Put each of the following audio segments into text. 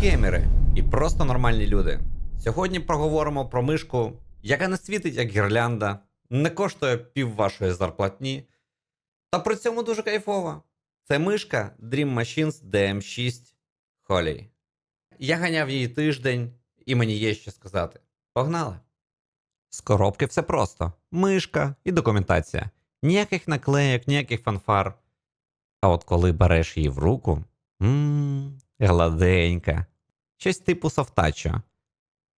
геймери і просто нормальні люди. Сьогодні проговоримо про мишку, яка не світить як гірлянда, не коштує пів вашої зарплатні, та при цьому дуже кайфова. Це мишка Dream Machines DM6 Holly. Я ганяв її тиждень, і мені є що сказати. Погнали! З коробки все просто: мишка і документація. Ніяких наклеїк, ніяких фанфар. А от коли береш її в руку, ммм, гладенька. Щось типу софтачо.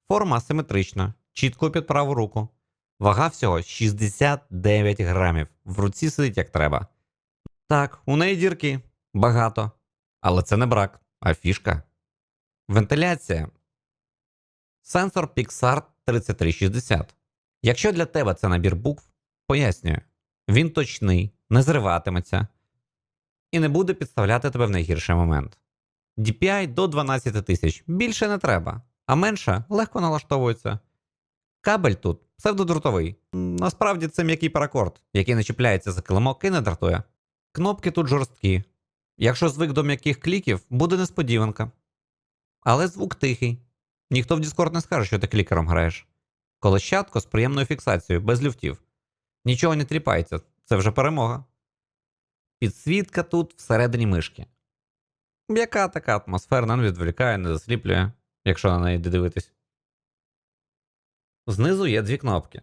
Форма асиметрична, чітко під праву руку. Вага всього 69 грамів. В руці сидить як треба. Так, у неї дірки багато. Але це не брак, а фішка. Вентиляція. Сенсор Pixar 3360. Якщо для тебе це набір букв, пояснюю. Він точний, не зриватиметься і не буде підставляти тебе в найгірший момент. DPI до 12 тисяч більше не треба, а менше легко налаштовується. Кабель тут псевдодротовий. Насправді це м'який паракорд, який не чіпляється за килимок і не дратує. Кнопки тут жорсткі. Якщо звик до м'яких кліків, буде несподіванка. Але звук тихий. Ніхто в Discord не скаже, що ти клікером граєш. Колещатко з приємною фіксацією, без люфтів. Нічого не тріпається, це вже перемога. Підсвітка тут всередині мишки. М'яка така атмосферна, не відволікає, не засліплює, якщо на неї дивитись. Знизу є дві кнопки.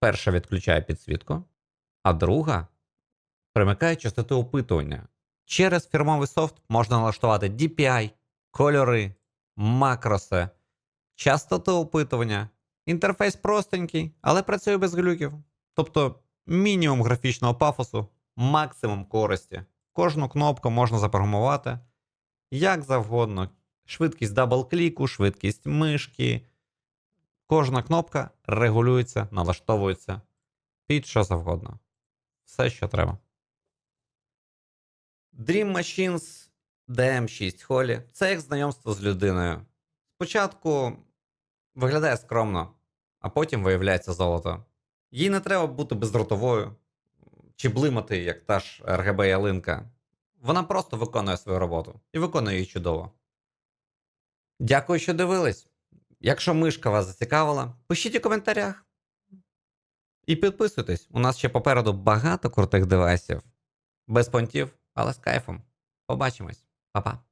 Перша відключає підсвітку, а друга примикає частоту опитування. Через фірмовий софт можна налаштувати DPI, кольори, макроси, частоту опитування. Інтерфейс простенький, але працює без глюків. Тобто мінімум графічного пафосу, максимум користі. Кожну кнопку можна запрограмувати як завгодно. Швидкість дабл-кліку, швидкість мишки. Кожна кнопка регулюється, налаштовується під що завгодно. Все, що треба. Dream Machines DM6 Holly це як знайомство з людиною. Спочатку виглядає скромно, а потім виявляється золото. Їй не треба бути бездротовою чи блимати, як та ж RGB ялинка. Вона просто виконує свою роботу і виконує її чудово. Дякую, що дивились. Якщо мишка вас зацікавила, пишіть у коментарях. І підписуйтесь, у нас ще попереду багато крутих девайсів. Без понтів, але з кайфом. Побачимось. Па-па.